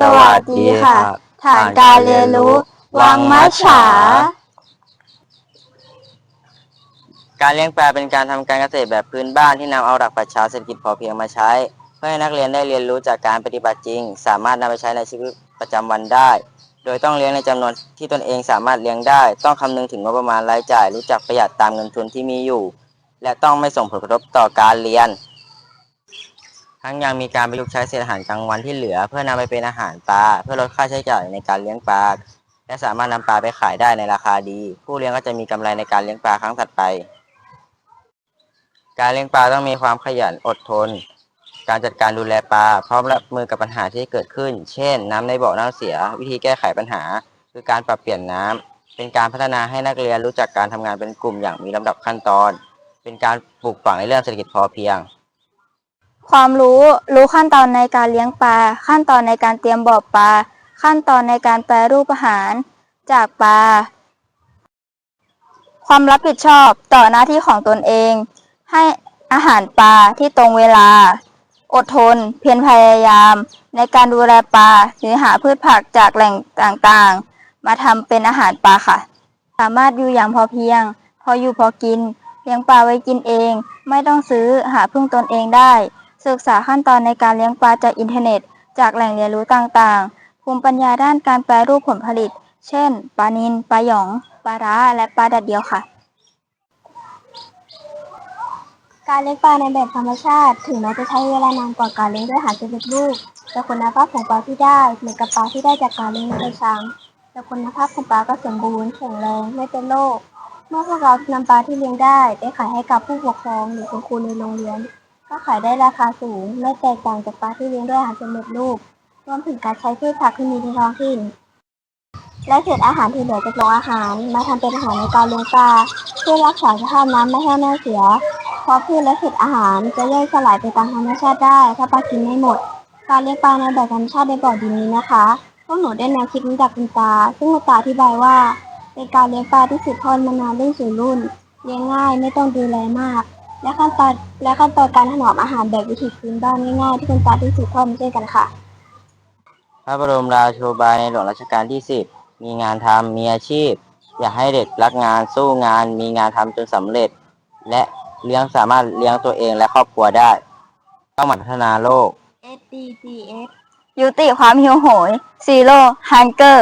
สวัสดีค่ะ ฐานการเรียนรู้ วังมัชฉา การเลี้ยงปลาเป็นการทำการเกษตรแบบพื้นบ้านที่นำเอาหลักปรัชญาเศรษฐกิจพอเพียงมาใช้ เพื่อให้นักเรียนได้เรียนรู้จากการปฏิบัติจริง สามารถนำไปใช้ในชีวิตประจำวันได้ โดยต้องเลี้ยงในจำนวนที่ตนเองสามารถเลี้ยงได้ ต้องคำนึงถึงงบประมาณรายจ่าย รู้จักประหยัดตามเงินทุนที่มีอยู่ และต้องไม่ส่งผลกระทบต่อการเรียน ทั้งยังมีการประยุกต์ใช้เศษอาหารกลางวันที่เหลือ เพื่อนำไปเป็นอาหารปลาเพื่อลดค่าใช้จ่ายในการเลี้ยงปลาและสามารถนำปลาไปขายได้ในราคาดี ผู้เลี้ยงก็จะมีกำไรในการเลี้ยงปลาครั้งถัดไป การเลี้ยงปลาต้องมีความขยันอดทน การจัดการดูแลปลาพร้อมรับมือกับปัญหาที่เกิดขึ้น เช่น น้ำในบ่อเน่าเสีย วิธีแก้ไขปัญหา คือการปรับเปลี่ยนน้ำเป็นการพัฒนาให้นักเรียนรู้จักการทำงานเป็นกลุ่มอย่างมีลำดับขั้นตอน เป็นการปลูกฝังในเรื่องเศรษฐกิจพอเพียง ความรู้รู้ขั้นตอนในการเลี้ยงปลา ขั้นตอนในการเตรียมบ่อปลา ขั้นตอนในการแปรรูปอาหาร จากปลา ความรับผิดชอบต่อหน้าที่ของตนเอง ให้อาหารปลาที่ตรงเวลา อดทน เพียรพยายาม ในการดูแลปลาหรือหาพืชผักจากแหล่งต่างๆ มาทำเป็นอาหารปลาค่ะ สามารถอยู่อย่างพอเพียง พออยู่พอกินเลี้ยงปลาไว้กินเอง ไม่ต้องซื้อหาพึ่งตนเองได้ ศึกษาขั้นตอนในการเลี้ยงปลาจากอินเทอร์เน็ต จากแหล่งเรียนรู้ต่างๆ ภูมิปัญญาด้านการแปรรูปผลผลิต เช่น ปลานิล ปลาหยอง ปลาร้า และปลาดัดเดียวค่ะ การเลี้ยงปลาในแบบธรรมชาติ ถึงแม้จะใช้เวลานานกว่าการเลี้ยงด้วยอาหารสำเร็จรูป แต่คุณภาพของปลาที่ได้เหมือนกับปลาที่ได้จากการเลี้ยงในกระชัง แต่คุณภาพของปลาก็สมบูรณ์แข็งแรง ไม่เป็นโรค เมื่อพวกเรานำปลาที่เลี้ยงได้ไปขายให้กับผู้ปกครองหรือคุณครูในโรงเรียน ก็ขายได้ราคาสูง ไม่แตกต่างจากปลาที่เลี้ยงด้วยอาหารสำเร็จรูป รวมถึงการใช้พืชผักที่มีในท้องถิ่น และเศษอาหารที่เหลือจากโรงอาหาร มาทำเป็นอาหารในการเลี้ยงปลาเพื่อรักษาสภาพน้ำไม่ให้เน่าเสีย เพราะพืชและเศษอาหารจะย่อยสลายไปตามธรรมชาติได้ ถ้าปลากินไม่หมด การเลี้ยงปลาในแบบธรรมชาติในบ่อดินนี้นะคะพวกหนูได้แนวคิดนี้จากคุณตา ซึ่งคุณตาอธิบายว่าเป็นการเลี้ยงปลาที่สืบทอดมานานรุ่นสู่รุ่น เลี้ยงง่ายไม่ต้องดูแลมาก และขั้นตอนและขั้นตอนการถนอมอาหารแบบวิถีพื้นบ้านง่ายๆที่คุณตาได้สืบทอดมาเช่นกันค่ะ พระบรมราโชบายในหลวงรัชกาลที่10มีงานทำมีอาชีพ อยากให้เด็กรักงานสู้งาน มีงานทำจนสำเร็จ และเลี้ยงสามารถเลี้ยงตัวเองและครอบครัวได้ต้องหมั่นพัฒนาโลก SDGs ยุติความหิวโหย Zero Hunger